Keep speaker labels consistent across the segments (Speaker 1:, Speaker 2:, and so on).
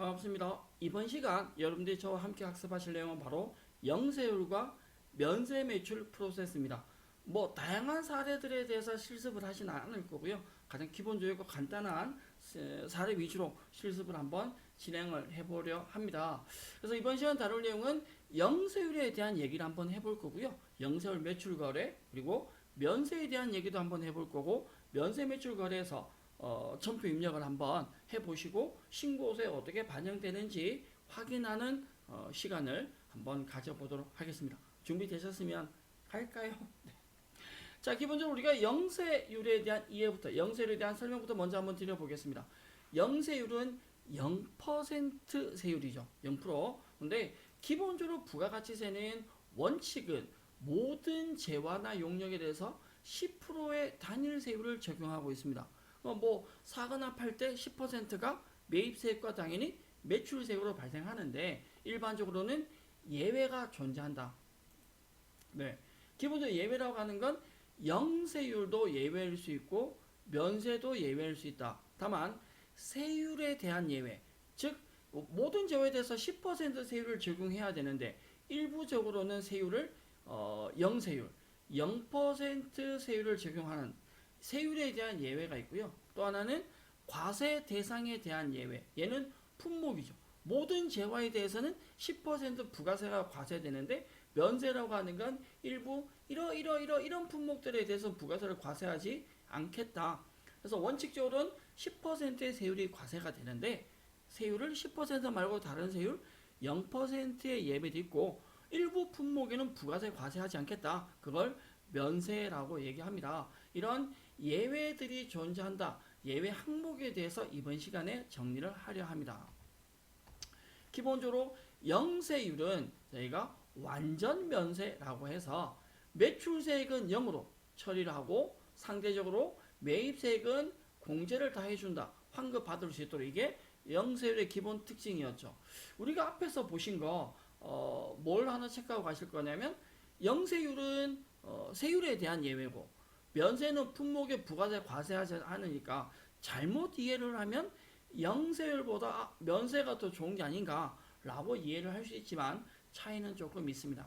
Speaker 1: 반갑습니다. 이번 시간 여러분들이 저와 함께 학습하실 내용은 바로 영세율과 면세 매출 프로세스입니다. 뭐 다양한 사례들에 대해서 실습을 하지는 않을 거고요. 가장 기본적이고 간단한 세- 사례 위주로 실습을 한번 진행을 해보려 합니다. 그래서 이번 시간 다룰 내용은 영세율에 대한 얘기를 한번 해볼 거고요. 영세율 매출 거래 그리고 면세에 대한 얘기도 한번 해볼 거고 면세 매출 거래에서 어, 첨표 입력을 한번 해보시고 신고서에 어떻게 반영되는지 확인하는 어, 시간을 한번 가져보도록 하겠습니다. 준비되셨으면 할까요? 네. 자, 기본적으로 우리가 영세율에 대한 이해부터, 영세율에 대한 설명부터 먼저 한번 드려보겠습니다. 영세율은 0% 세율이죠. 0%. 근데 기본적으로 부가가치세는 원칙은 모든 재화나 용역에 대해서 10%의 단일 세율을 적용하고 있습니다. 어, 뭐 사거나 팔 때 10%가 매입세액과 당연히 매출세율로 발생하는데 일반적으로는 예외가 존재한다. 네. 기본적으로 예외라고 하는 건 영세율도 예외일 수 있고 면세도 예외일 수 있다. 다만 세율에 대한 예외, 즉 모든 재화에 대해서 10% 세율을 적용해야 되는데 일부적으로는 세율을 어, 영세율, 0% 세율을 적용하는 세율에 대한 예외가 있고요. 또 하나는 과세 대상에 대한 예외. 얘는 품목이죠. 모든 재화에 대해서는 10% 부가세가 과세되는데 면세라고 하는 건 일부 이러 이러 이러 이런 품목들에 대해서 부가세를 과세하지 않겠다. 그래서 원칙적으로는 10%의 세율이 과세가 되는데 세율을 10% 말고 다른 세율 0%의 예외도 있고 일부 품목에는 부가세 과세하지 않겠다. 그걸 면세라고 얘기합니다. 이런 예외들이 존재한다. 예외 항목에 대해서 이번 시간에 정리를 하려 합니다. 기본적으로 영세율은 저희가 완전 면세라고 해서 매출세액은 0으로 처리를 하고 상대적으로 매입세액은 공제를 다 해준다. 환급 받을 수 있도록 이게 영세율의 기본 특징이었죠. 우리가 앞에서 보신 거, 어, 뭘 하나 체크하고 가실 거냐면 영세율은 어, 세율에 대한 예외고 면세는 품목의 부가세 과세하지 않으니까 잘못 이해를 하면 영세율보다 아, 면세가 더 좋은 게 아닌가라고 이해를 할 수 있지만 차이는 조금 있습니다.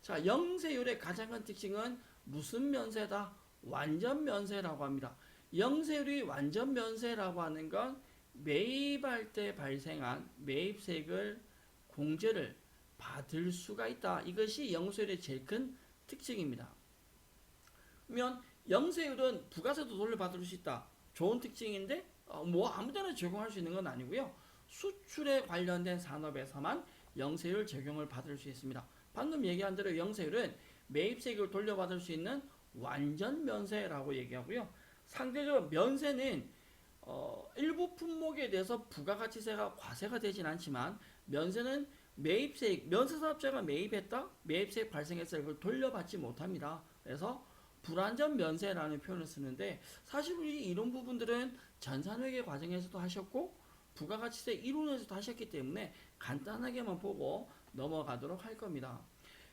Speaker 1: 자, 영세율의 가장 큰 특징은 무슨 면세다? 완전 면세라고 합니다. 영세율이 완전 면세라고 하는 건 매입할 때 발생한 매입세액을 공제를 받을 수가 있다. 이것이 영세율의 제일 큰 특징입니다. 그러면 영세율은 부가세도 돌려받을 수 있다. 좋은 특징인데 어, 뭐 아무데나 적용할 수 있는 건 아니고요. 수출에 관련된 산업에서만 영세율 적용을 받을 수 있습니다. 방금 얘기한 대로 영세율은 매입세액을 돌려받을 수 있는 완전 면세라고 얘기하고요. 상대적으로 면세는 어, 일부 품목에 대해서 부가가치세가 과세가 되진 않지만 면세는 매입세액, 면세사업자가 매입했다, 매입세액 발생했을 때 그걸 돌려받지 못합니다. 그래서 불완전 면세라는 표현을 쓰는데 사실 우리 이런 부분들은 전산회계 과정에서도 하셨고 부가가치세 이론에서도 하셨기 때문에 간단하게만 보고 넘어가도록 할 겁니다.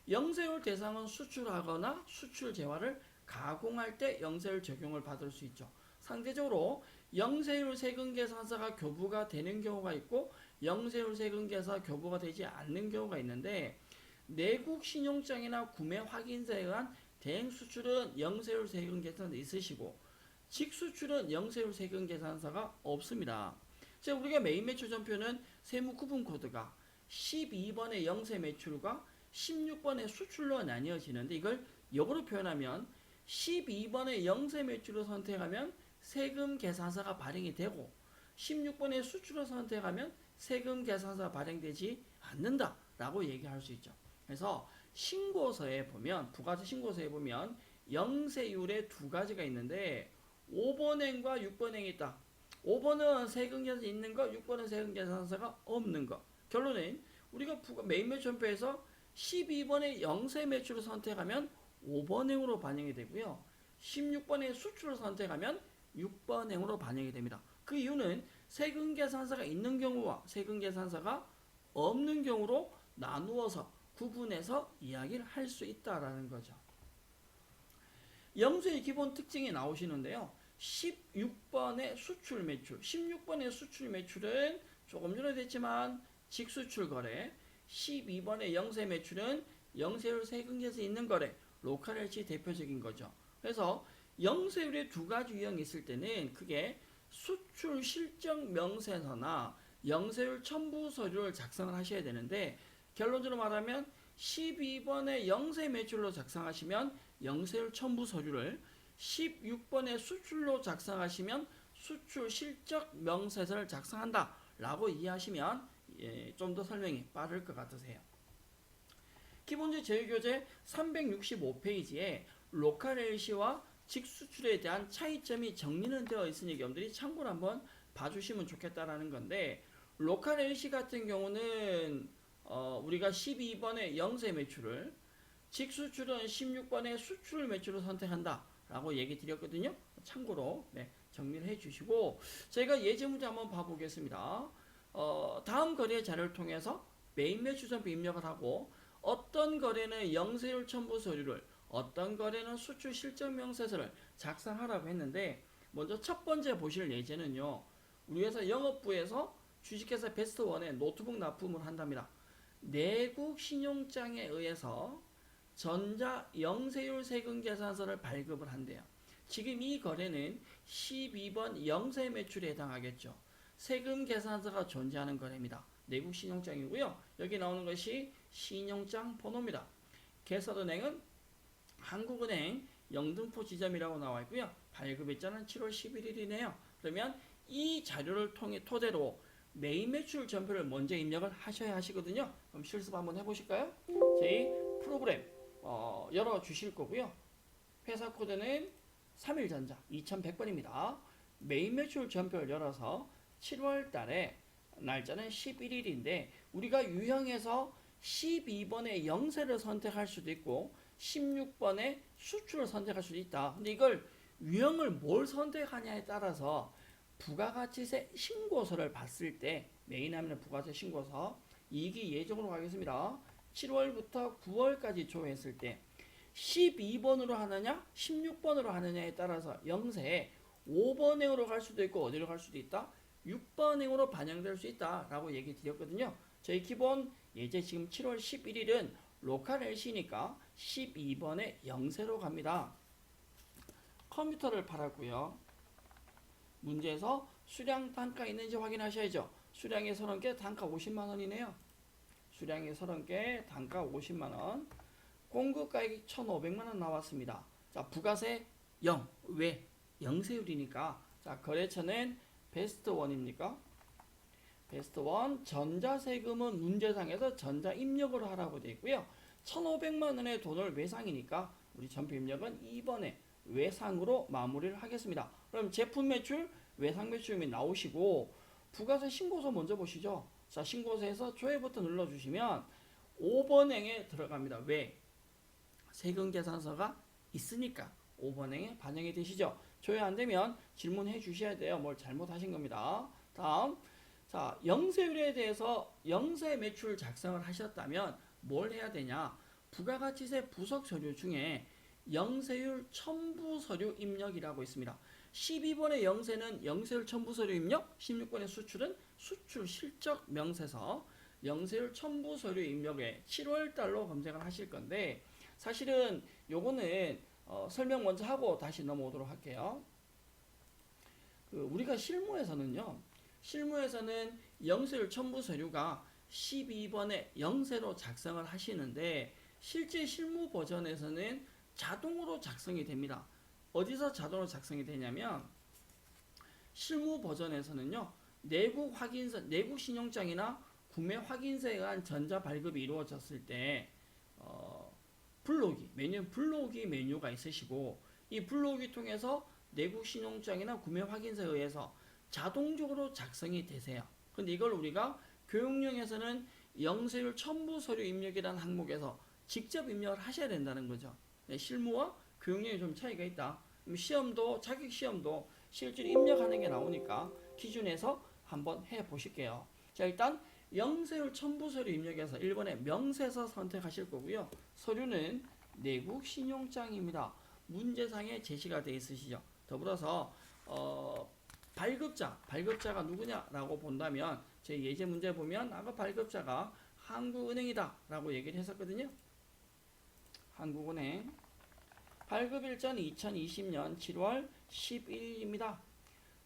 Speaker 1: 영세율 대상은 수출하거나 수출 재화를 가공할 때 영세율 적용을 받을 수 있죠. 상대적으로 영세율 세금 계산서가 교부가 되는 경우가 있고 영세율 세금 계산 교부가 되지 않는 경우가 있는데 내국 신용장이나 구매 확인서에 의한 대행 수출은 영세율 세금 계산서 있으시고 직수출은 영세율 세금 계산서가 없습니다. 자, 우리가 메인 매출 전표는 세무 구분 코드가 12번의 영세 매출과 16번의 수출로 나뉘어지는데 이걸 역으로 표현하면 12번의 영세 매출을 선택하면 세금 계산서가 발행이 되고 16번의 수출을 선택하면 세금 계산서가 발행되지 않는다라고 얘기할 수 있죠. 그래서 신고서에 보면 부가세 신고서에 보면 영세율의 두 가지가 있는데 5번행과 6번행이 있다. 5번은 세금 계산 있는 거, 6번은 세금 계산서가 없는 거. 결론은 우리가 부가 메인 매출표에서 12번의 영세 매출을 선택하면 5번행으로 반영이 되고요. 16번의 수출을 선택하면 6번행으로 반영이 됩니다. 그 이유는 세금 계산서가 있는 경우와 세금 계산서가 없는 경우로 나누어서 구분해서 이야기를 할 수 있다라는 거죠. 영수의 기본 특징이 나오시는데요. 16번의 수출 매출, 16번의 수출 매출은 조금 전에 됐지만 직수출 거래 12번의 영세 매출은 영세율 세금계에서 있는 거래 로컬 LC 대표적인 거죠. 그래서 영세율의 두 가지 유형이 있을 때는 그게 수출 실적 명세서나 영세율 첨부 서류를 작성을 하셔야 되는데 결론적으로 말하면 12번의 영세 매출로 작성하시면 영세율 첨부 서류를 16번의 수출로 작성하시면 수출 실적 명세서를 작성한다 라고 이해하시면 예, 좀 더 설명이 빠를 것 같으세요. 기본적 제휴교재 365페이지에 로컬 LC와 직수출에 대한 차이점이 정리는 되어 있으니 여러분들이 참고로 한번 봐주시면 좋겠다라는 건데 로컬 LC 같은 경우는 어, 우리가 12번의 영세 매출을 직수출은 16번의 수출 매출을 선택한다 라고 얘기 드렸거든요. 참고로 네, 정리를 해 주시고 저희가 예제 문제 한번 봐보겠습니다. 어, 다음 거래 자료를 통해서 메인 매출 점표 입력을 하고 어떤 거래는 영세율 첨부 서류를 어떤 거래는 수출 실적 명세서를 작성하라고 했는데 먼저 첫 번째 보실 예제는요. 우리 회사 영업부에서 주식회사 베스트 원에 노트북 납품을 한답니다. 내국 신용장에 의해서 전자 영세율 세금 계산서를 발급을 한대요. 지금 이 거래는 12번 영세 매출에 해당하겠죠. 세금 계산서가 존재하는 거래입니다. 내국 신용장이고요. 여기 나오는 것이 신용장 번호입니다. 개설은행은 한국은행 영등포 지점이라고 나와 있고요. 발급일자는 7월 11일이네요. 그러면 이 자료를 통해 토대로 메인 매출 전표를 먼저 입력을 하셔야 하시거든요. 그럼 실습 한번 해보실까요? 저희 프로그램 어, 열어 주실 거고요. 회사 코드는 3일전자 2100번입니다. 메인 매출 전표를 열어서 7월 달에 날짜는 11일인데 우리가 유형에서 12번의 영세를 선택할 수도 있고 16번의 수출을 선택할 수도 있다. 근데 이걸 유형을 뭘 선택하냐에 따라서 부가가치세 신고서를 봤을 때 메인 하면 부가세 신고서 이기 예정으로 가겠습니다. 7월부터 9월까지 조회했을 때 12번으로 하느냐 16번으로 하느냐에 따라서 영세 5번행으로 갈 수도 있고 어디로 갈 수도 있다 6번행으로 반영될 수 있다 라고 얘기 드렸거든요. 저희 기본 예제 지금 7월 11일은 로컬 LC니까 12번에 영세로 갑니다. 컴퓨터를 팔았고요. 문제에서 수량 단가 있는지 확인하셔야죠. 수량의 30개 단가 50만 원이네요. 수량의 30개 단가 50만 원. 공급 가액이 1,500만 원 나왔습니다. 자, 부가세 0. 왜? 영세율이니까. 자, 거래처는 베스트 원입니까? 베스트 원 전자세금은 문제상에서 전자 입력으로 하라고 되어 있고요. 1,500만 원의 돈을 외상이니까 우리 전표 입력은 2번에 외상으로 마무리를 하겠습니다. 그럼 제품 매출, 외상 매출이 나오시고 부가세 신고서 먼저 보시죠. 자, 신고서에서 조회 버튼 눌러주시면 5번행에 들어갑니다. 왜? 세금 계산서가 있으니까 5번행에 반영이 되시죠. 조회 안 되면 질문해 주셔야 돼요. 뭘 잘못하신 겁니다. 다음, 자, 영세율에 대해서 영세 매출 작성을 하셨다면 뭘 해야 되냐? 부가가치세 부석 서류 중에 영세율 첨부 서류 입력이라고 있습니다. 12번의 영세는 영세율 첨부 서류 입력, 16번의 수출은 수출 실적 명세서, 영세율 첨부 서류 입력에 7월 달로 검색을 하실 건데 사실은 요거는 어, 설명 먼저 하고 다시 넘어오도록 할게요. 그 우리가 실무에서는요. 실무에서는 영세율 첨부 서류가 12번에 영세로 작성을 하시는데 실제 실무 버전에서는 자동으로 작성이 됩니다. 어디서 자동으로 작성이 되냐면 실무 버전에서는요. 내국 확인서, 내국 신용장이나 구매 확인서에 의한 전자 발급이 이루어졌을 때 어, 불로기 메뉴 불로기 메뉴가 있으시고 이 불로기 통해서 내국 신용장이나 구매 확인서에 의해서 자동적으로 작성이 되세요. 근데 이걸 우리가 교육령에서는 영세율 첨부 서류 입력이라는 항목에서 직접 입력을 하셔야 된다는 거죠. 네, 실무와 교육령이 좀 차이가 있다. 시험도 자격 시험도 실제로 입력하는 게 나오니까 기준에서 한번 해 보실게요. 자 일단 영세율 첨부 서류 입력에서 1번에 명세서 선택하실 거고요. 서류는 내국 신용장입니다. 문제상에 제시가 되어 있으시죠. 더불어서 어, 발급자, 발급자가 누구냐라고 본다면 제 예제 문제 보면 아까 발급자가 한국은행이다라고 얘기를 했었거든요. 한국은행 발급 일자는 2020년 7월 11일입니다.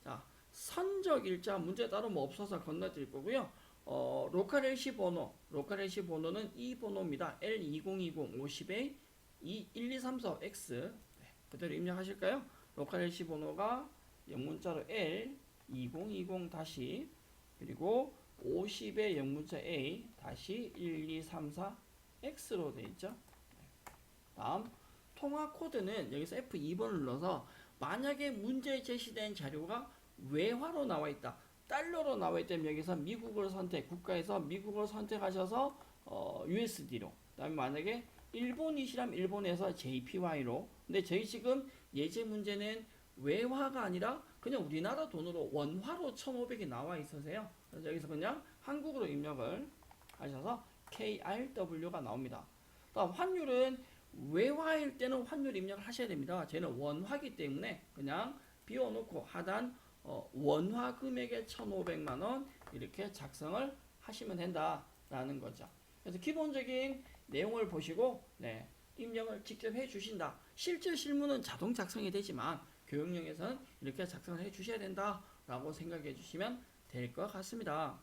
Speaker 1: 자, 선적 일자 문제 따로 뭐 없어서 건너뛸 거고요. 어, 로컬 LC 번호, 로컬 LC 번호는 이 번호입니다. L2020 50에 1234X 네, 그대로 입력하실까요? 로컬 LC 번호가 영문자로 L 2020 다시 그리고 50의 영문자 A 다시 1234 X로 되어 있죠. 네. 다음 통화 코드는 여기서 F2번을 눌러서 만약에 문제 제시된 자료가 외화로 나와 있다. 달러로 나와 있다면 여기서 미국을 선택, 국가에서 미국을 선택하셔서 어, USD로. 그다음에 만약에 일본이시라면 일본에서 JPY로. 근데 저희 지금 예제 문제는 외화가 아니라 그냥 우리나라 돈으로 원화로 1,500이 나와 있으세요. 그래서 여기서 그냥 한국으로 입력을 하셔서 KRW가 나옵니다. 환율은 외화일 때는 환율 입력을 하셔야 됩니다. 쟤는 원화기 때문에 그냥 비워놓고 하단 어, 원화 금액의 1,500만 원 이렇게 작성을 하시면 된다라는 거죠. 그래서 기본적인 내용을 보시고 네, 입력을 직접 해 주신다. 실제 실무는 자동 작성이 되지만 교육용에서는 이렇게 작성을 해 주셔야 된다라고 생각해 주시면 될 것 같습니다.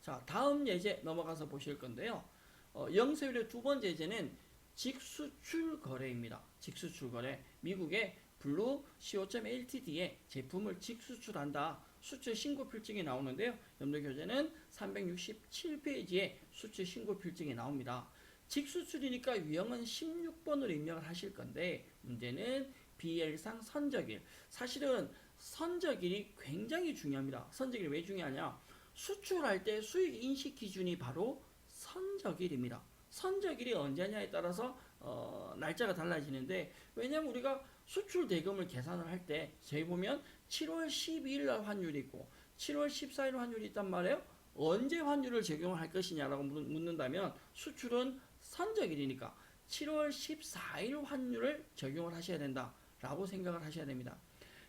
Speaker 1: 자, 다음 예제 넘어가서 보실 건데요. 어, 영세율의 두 번째 예제는 직수출 거래입니다. 직수출 거래. 미국의 블루 co.ltd에 제품을 직수출한다. 수출 신고 필증이 나오는데요. 염도 교재는 367페이지에 수출 신고 필증이 나옵니다. 직수출이니까 유형은 16번으로 입력을 하실 건데 문제는 BL상 선적일. 사실은 선적일이 굉장히 중요합니다. 선적일이 왜 중요하냐? 수출할 때 수익 인식 기준이 바로 선적일입니다. 선적일이 언제냐에 따라서 어, 날짜가 달라지는데 왜냐면 우리가 수출 대금을 계산을 할 때 저희 보면 7월 12일 날 환율이 있고 7월 14일 환율이 있단 말이에요. 언제 환율을 적용을 할 것이냐라고 묻- 묻는다면 수출은 선적일이니까 7월 14일 환율을 적용을 하셔야 된다라고 생각을 하셔야 됩니다.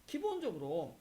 Speaker 1: 기본적으로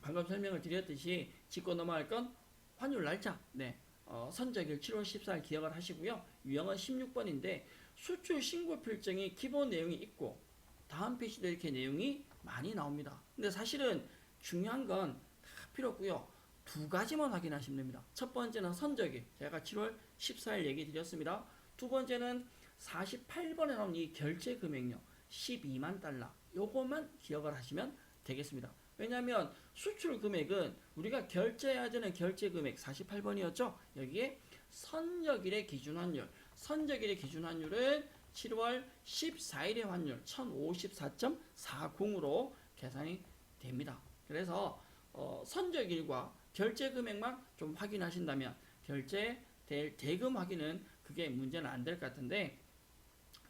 Speaker 1: 방금 설명을 드렸듯이 짚고 넘어갈 건 환율 날짜. 네. 어, 선적일 7월 14일 기억을 하시고요. 유형은 16번인데 수출 신고 필증이 기본 내용이 있고 다음 페이지도 이렇게 내용이 많이 나옵니다. 근데 사실은 중요한 건 다 필요 없고요. 두 가지만 확인하시면 됩니다. 첫 번째는 선적일. 제가 7월 14일 얘기 드렸습니다. 두 번째는 48번에 나온 이 결제 금액요. 12만 달러. 요것만 기억을 하시면 되겠습니다. 왜냐하면 수출 금액은 우리가 결제해야 되는 결제 금액 48번이었죠. 여기에 선적일의 기준 환율. 선적일의 기준 환율은 7월 14일의 환율 1054.40으로 계산이 됩니다. 그래서 어, 선적일과 결제 금액만 좀 확인하신다면 결제 될 대금 확인은 그게 문제는 안 될 것 같은데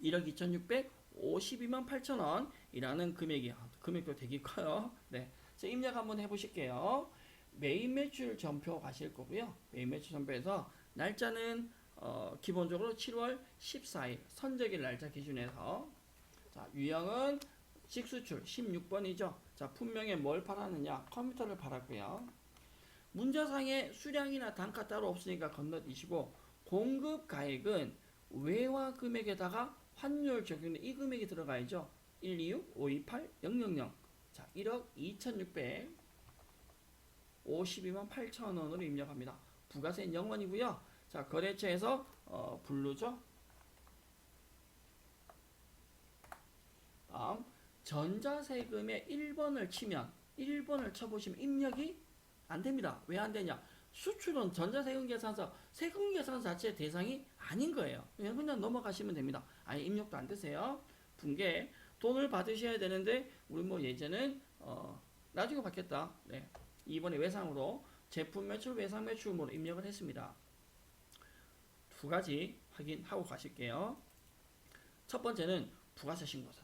Speaker 1: 1억 2,652만 8천 원이라는 금액이 아, 금액도 되게 커요. 네, 자, 입력 한번 해보실게요. 메인 매출 전표 가실 거고요. 메인 매출 전표에서 날짜는 어, 기본적으로 7월 14일 선적일 날짜 기준에서 자 유형은 직수출 16번이죠. 자 분명히 뭘 팔았느냐 컴퓨터를 팔았고요. 문자상에 수량이나 단가 따로 없으니까 건너뛰시고 공급 가액은 외화 금액에다가 환율 적용된 이 금액이 들어가야죠. 126 528 000 자 1억 2,652만 8천 원으로 입력합니다. 부가세 0원이고요. 자 거래처에서 어, 블루죠. 다음 전자세금의 1번을 치면 1번을 쳐보시면 입력이 안 됩니다. 왜 안 되냐? 수출은 전자세금 계산서 세금 계산 자체 대상이 아닌 거예요. 그냥 그냥 넘어가시면 됩니다. 아예 입력도 안 되세요. 분계 돈을 받으셔야 되는데 우리 뭐 예전은 어, 나중에 받겠다. 네. 이번에 외상으로 제품 매출 외상 매출으로 입력을 했습니다. 두 가지 확인하고 가실게요. 첫 번째는 부가세 신고서.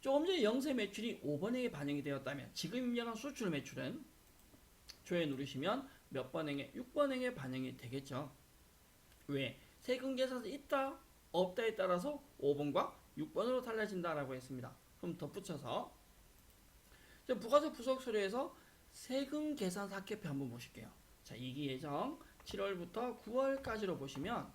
Speaker 1: 조금 전에 영세 매출이 5번행에 반영이 되었다면 지금 입력한 수출 매출은 조회 누르시면 몇 번행에 6번행에 반영이 되겠죠. 왜? 세금 계산서 있다 없다에 따라서 5번과 6번으로 달라진다라고 했습니다. 그럼 덧붙여서 자, 부가세 부속 서류에서 세금 계산 사개표 한번 보실게요. 자, 이기 예정 7월부터 9월까지로 보시면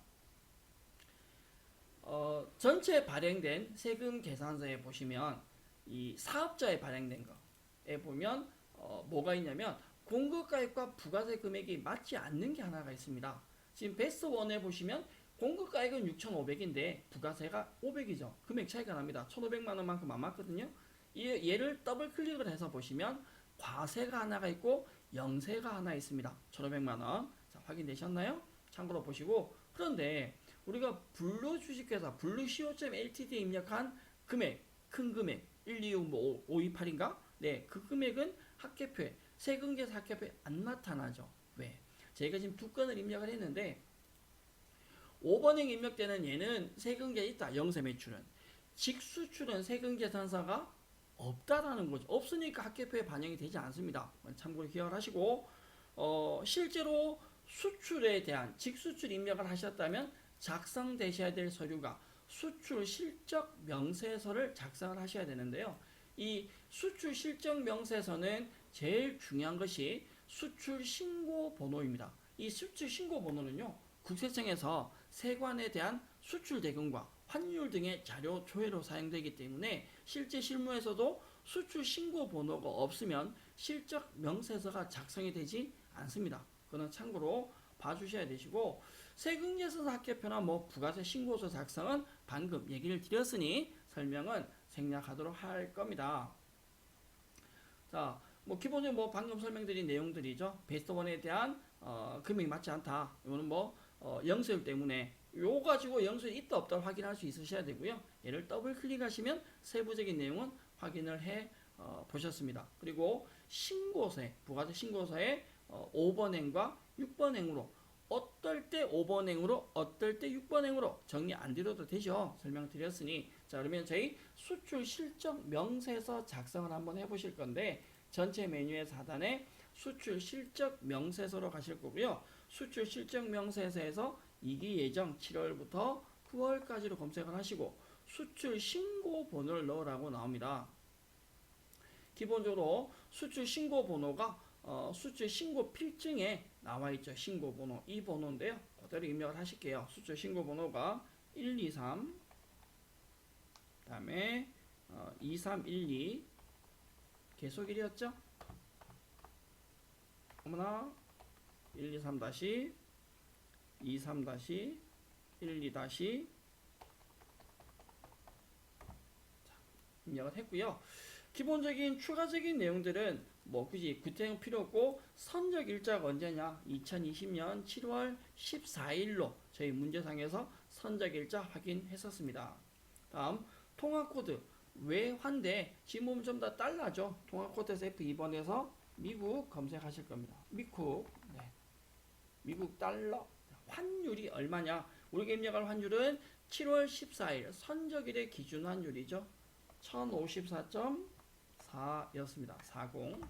Speaker 1: 어, 전체 발행된 세금 계산서에 보시면 이 사업자에 발행된 거에 보면 어, 뭐가 있냐면 공급가액과 부가세 금액이 맞지 않는 게 하나가 있습니다. 지금 베스트 원에 보시면 공급가액은 6,500인데 부가세가 500이죠. 금액 차이가 납니다. 1,500만 원만큼 안 맞거든요. 이- 얘를 더블 클릭을 해서 보시면 과세가 하나가 있고 영세가 하나 있습니다. 1,500만 원. 자, 확인되셨나요? 참고로 보시고 그런데 우리가 블루 주식회사 블루 CO.점 LTD에 입력한 금액 큰 금액 126뭐 528인가? 네, 그 금액은 합계표에 세금계사 합계표에 안 나타나죠. 왜? 저희가 지금 두 건을 입력을 했는데 5번행 입력되는 얘는 세금계 있다. 영세 매출은 직수출은 세금 계산서가 없다라는 거죠. 없으니까 합계표에 반영이 되지 않습니다. 참고로 기억을 하시고 어, 실제로 수출에 대한 직수출 입력을 하셨다면 작성되셔야 될 서류가 수출 실적 명세서를 작성을 하셔야 되는데요. 이 수출 실적 명세서는 제일 중요한 것이 수출 신고 번호입니다. 이 수출 신고 번호는요. 국세청에서 세관에 대한 수출 대금과 환율 등의 자료 조회로 사용되기 때문에 실제 실무에서도 수출 신고 번호가 없으면 실적 명세서가 작성이 되지 않습니다. 그거는 참고로 봐주셔야 되시고 세금계산 합계표나 뭐 부가세 신고서 작성은 방금 얘기를 드렸으니 설명은 생략하도록 할 겁니다. 자, 뭐 기본적으로 뭐 방금 설명드린 내용들이죠. 베스트 원에 대한 어, 금액이 맞지 않다. 이거는 뭐 어, 영수율 때문에 요 가지고 영수율 있다 없다 확인할 수 있으셔야 되고요. 얘를 더블 클릭하시면 세부적인 내용은 확인을 해 어, 보셨습니다. 그리고 신고세, 부가세 신고서에 어, 5번행과 6번행으로 어떨 때 5번행으로 어떨 때 6번행으로 정리 안 드려도 되죠. 설명드렸으니 자 그러면 저희 수출 실적 명세서 작성을 한번 해보실 건데 전체 메뉴의 하단에 수출 실적 명세서로 가실 거고요. 수출 실적 명세서에서 이기 예정 7월부터 9월까지로 검색을 하시고 수출 신고 번호를 넣으라고 나옵니다. 기본적으로 수출 신고 번호가 어, 수출 신고 필증에 나와 있죠. 신고 번호 이 번호인데요. 그대로 입력을 하실게요. 수출 신고 번호가 123 그다음에 어, 2312 계속 1이었죠? 어머나 123 다시 23 다시 12 다시 자, 입력을 했고요. 기본적인 추가적인 내용들은 뭐 굳이 구태형 필요 없고 선적 일자가 언제냐 2020년 7월 14일로 저희 문제상에서 선적 일자 확인했었습니다. 다음 통화 코드 외환대 지금 보면 좀 더 달라죠. 통화 코드에서 F2번에서 미국 검색하실 겁니다. 미국 네. 미국 달러 환율이 얼마냐? 우리가 입력할 환율은 7월 14일 선적일의 기준 환율이죠. 1054.4였습니다. 40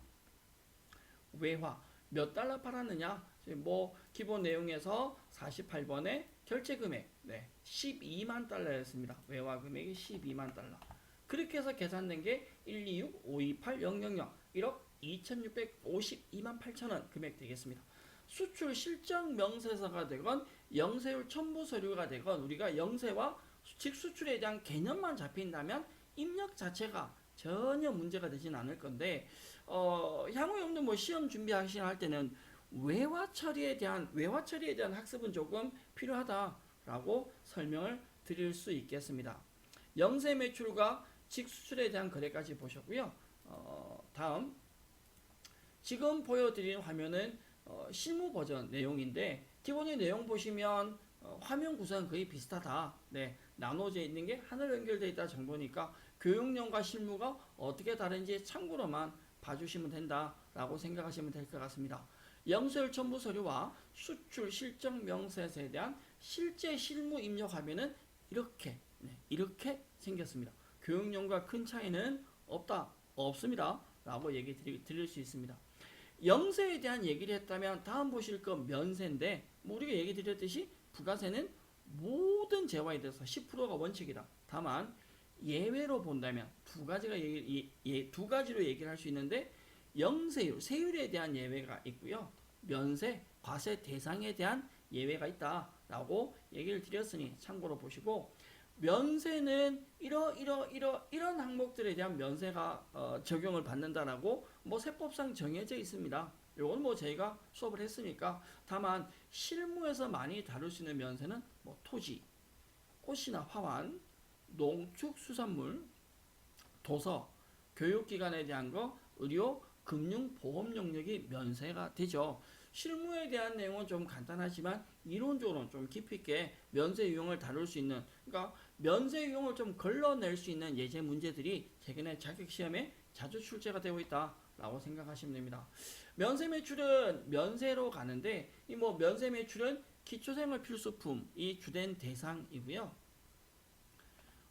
Speaker 1: 외화 몇 달러 팔았느냐? 뭐 기본 내용에서 48번에 결제 금액 네, 12만 달러였습니다. 외화 금액이 12만 달러. 그렇게 해서 계산된 게 126 528 000 1억 2,652만 8천 원 금액 되겠습니다. 수출 실적 명세서가 되건 영세율 첨부 서류가 되건 우리가 영세와 직수출에 대한 개념만 잡힌다면 입력 자체가 전혀 문제가 되진 않을 건데 어, 향후 여러분들 뭐 시험 준비하시나 할 때는 외화 처리에 대한 외화 처리에 대한 학습은 조금 필요하다라고 설명을 드릴 수 있겠습니다. 영세 매출과 직수출에 대한 거래까지 보셨고요. 어, 다음 지금 보여드리는 화면은 어, 실무 버전 내용인데 기본의 내용 보시면 어, 화면 구성 거의 비슷하다. 네, 나눠져 있는 게 하나로 연결되어 있다 정도니까 교육용과 실무가 어떻게 다른지 참고로만 봐주시면 된다라고 생각하시면 될 것 같습니다. 영수율 첨부 서류와 수출 실적 명세서에 대한 실제 실무 입력 화면은 이렇게 네, 이렇게 생겼습니다. 교육용과 큰 차이는 없다 없습니다. 라고 얘기 드릴 수 있습니다. 영세에 대한 얘기를 했다면 다음 보실 건 면세인데 뭐 우리가 얘기 드렸듯이 부가세는 모든 재화에 대해서 10%가 원칙이다. 다만 예외로 본다면 두 가지가 얘기, 예, 예, 두 가지로 얘기를 할 수 있는데 영세율, 세율에 대한 예외가 있고요. 면세, 과세 대상에 대한 예외가 있다라고 얘기를 드렸으니 참고로 보시고 면세는 이러 이러 이러 이런 항목들에 대한 면세가 어, 적용을 받는다라고 뭐 세법상 정해져 있습니다. 요건 뭐 저희가 수업을 했으니까 다만 실무에서 많이 다룰 수 있는 면세는 뭐 토지, 꽃이나 화환, 농축 수산물, 도서, 교육기관에 대한 거, 의료, 금융, 보험 영역이 면세가 되죠. 실무에 대한 내용은 좀 간단하지만 이론적으로는 좀 깊이 있게 면세 유형을 다룰 수 있는 그러니까 면세 유형을 좀 걸러낼 수 있는 예제 문제들이 최근에 자격 시험에 자주 출제가 되고 있다 라고 생각하시면 됩니다. 면세 매출은 면세로 가는데 이 뭐 면세 매출은 기초생활 필수품이 주된 대상이고요.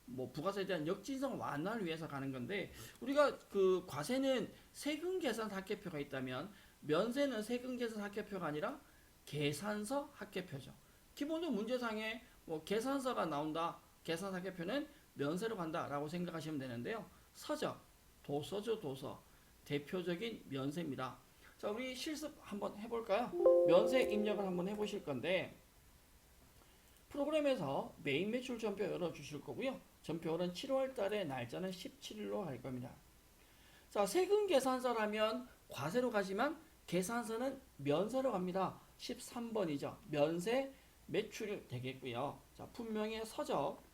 Speaker 1: 뭐 부가세에 대한 역진성 완화를 위해서 가는 건데 우리가 그 과세는 세금 계산 합계표가 있다면 면세는 세금 계산 합계표가 아니라 계산서 합계표죠. 기본적으로 문제상에 뭐 계산서가 나온다. 계산 합계표는 면세로 간다라고 생각하시면 되는데요. 서적, 도서죠 도서 대표적인 면세입니다. 자 우리 실습 한번 해볼까요? 면세 입력을 한번 해보실 건데 프로그램에서 메인 매출 전표 열어주실 거고요. 전표는 7월 달에 날짜는 17일로 할 겁니다. 자, 세금 계산서라면 과세로 가지만 계산서는 면세로 갑니다. 13번이죠. 면세 매출이 되겠고요. 자, 분명히 서적.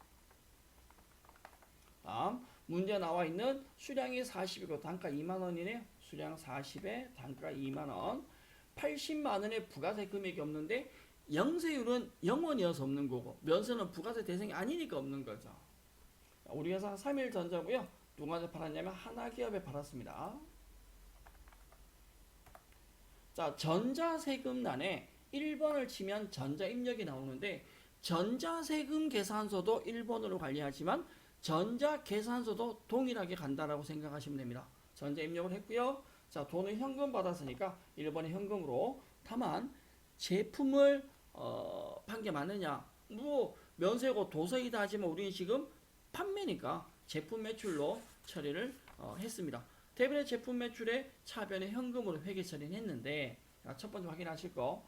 Speaker 1: 다음 문제 나와 있는 수량이 40이고 단가 2만 원이네요. 수량 40에 단가 2만 원. 80만 원의 부가세 금액이 없는데 영세율은 영원이어서 없는 거고 면세는 부가세 대상이 아니니까 없는 거죠. 우리 회사 3일 전자고요. 누가 팔았냐면 하나기업에 팔았습니다. 자, 전자세금란에 1번을 치면 전자입력이 나오는데 전자세금 계산서도 1번으로 관리하지만 전자 계산서도 동일하게 간다라고 생각하시면 됩니다. 전자 입력을 했고요. 자, 돈은 현금 받았으니까 1번에 현금으로 다만 제품을 어, 판게 맞느냐? 뭐 면세고 도서이다 하지만 우리는 지금 판매니까 제품 매출로 처리를 어, 했습니다. 대변의 제품 매출의 차변에 현금으로 회계 처리를 했는데 자, 첫 번째 확인하실 거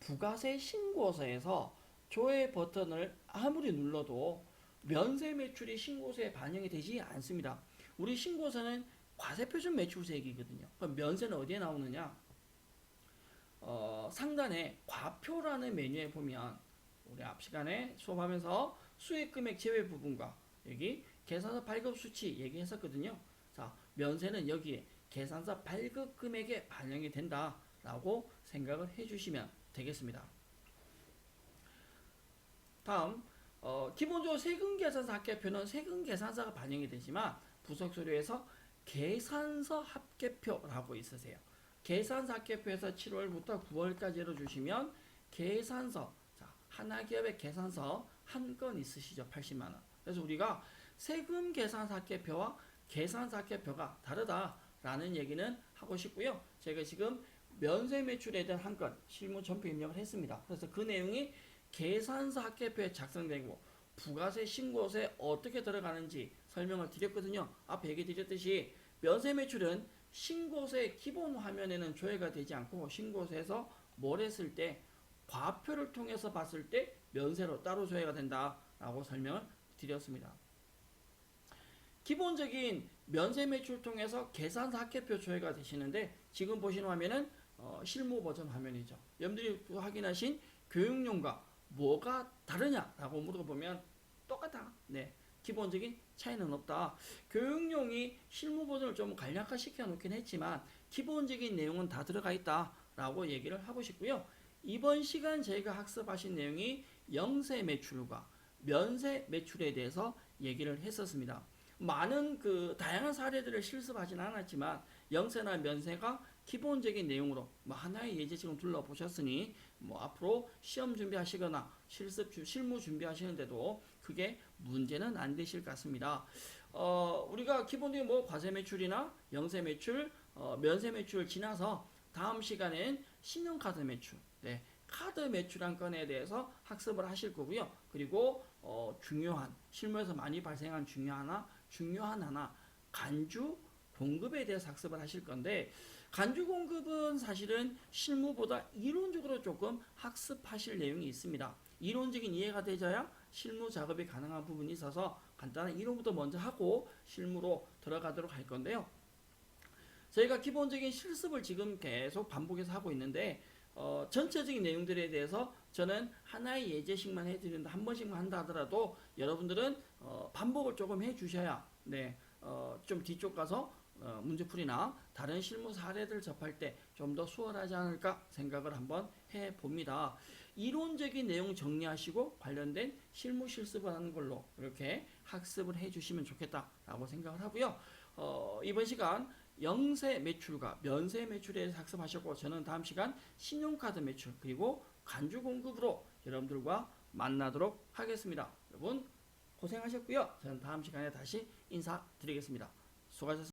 Speaker 1: 부가세 신고서에서 조회 버튼을 아무리 눌러도 면세 매출이 신고서에 반영이 되지 않습니다. 우리 신고서는 과세표준 매출세액이거든요. 그럼 면세는 어디에 나오느냐? 어, 상단에 과표라는 메뉴에 보면 우리 앞 시간에 수업하면서 수익 금액 제외 부분과 여기 계산서 발급 수치 얘기했었거든요. 자, 면세는 여기에 계산서 발급 금액에 반영이 된다라고 생각을 해주시면 되겠습니다. 다음 어, 기본적으로 세금 계산서 합계표는 세금 계산서가 반영이 되지만 부속 서류에서 계산서 합계표라고 있으세요. 계산서 합계표에서 7월부터 9월까지로 주시면 계산서 자, 하나기업의 계산서 한 건 있으시죠. 80만 원. 그래서 우리가 세금 계산서 합계표와 계산서 합계표가 다르다라는 얘기는 하고 싶고요. 제가 지금 면세 매출에 대한 한 건 실무 전표 입력을 했습니다. 그래서 그 내용이 계산서 합계표에 작성되고 부가세 신고서에 어떻게 들어가는지 설명을 드렸거든요. 앞에 얘기 드렸듯이 면세 매출은 신고서의 기본 화면에는 조회가 되지 않고 신고서에서 뭘 했을 때 과표를 통해서 봤을 때 면세로 따로 조회가 된다라고 설명을 드렸습니다. 기본적인 면세 매출 통해서 계산서 합계표 조회가 되시는데 지금 보시는 화면은 어, 실무 버전 화면이죠. 여러분들이 확인하신 교육용과 뭐가 다르냐라고 물어보면 똑같아. 네. 기본적인 차이는 없다. 교육용이 실무 버전을 좀 간략화 시켜 놓긴 했지만 기본적인 내용은 다 들어가 있다라고 얘기를 하고 싶고요. 이번 시간 저희가 학습하신 내용이 영세 매출과 면세 매출에 대해서 얘기를 했었습니다. 많은 그 다양한 사례들을 실습하진 않았지만 영세나 면세가 기본적인 내용으로 뭐 하나의 예제처럼 둘러보셨으니 뭐 앞으로 시험 준비하시거나 실습 주, 실무 준비하시는데도 그게 문제는 안 되실 것 같습니다. 어, 우리가 기본적인 뭐 과세 매출이나 영세 매출, 어, 면세 매출을 지나서 다음 시간엔 신용카드 매출, 네, 카드 매출 한 건에 대해서 학습을 하실 거고요. 그리고 어, 중요한 실무에서 많이 발생한 중요한 하나, 중요한 하나 간주 공급에 대해서 학습을 하실 건데 간주 공급은 사실은 실무보다 이론적으로 조금 학습하실 내용이 있습니다. 이론적인 이해가 되져야 실무 작업이 가능한 부분이 있어서 간단한 이론부터 먼저 하고 실무로 들어가도록 할 건데요. 저희가 기본적인 실습을 지금 계속 반복해서 하고 있는데 어, 전체적인 내용들에 대해서 저는 하나의 예제식만 해드린다 한 번씩만 한다 하더라도 여러분들은 어, 반복을 조금 해주셔야 네, 어, 좀 뒤쪽 가서 어, 문제풀이나 다른 실무 사례들 접할 때 좀 더 수월하지 않을까 생각을 한번 해 봅니다. 이론적인 내용 정리하시고 관련된 실무 실습을 하는 걸로 이렇게 학습을 해 주시면 좋겠다라고 생각을 하고요. 어, 이번 시간 영세 매출과 면세 매출에 대해서 학습하셨고 저는 다음 시간 신용카드 매출 그리고 간주 공급으로 여러분들과 만나도록 하겠습니다. 여러분 고생하셨고요. 저는 다음 시간에 다시 인사드리겠습니다. 수고하셨습니다.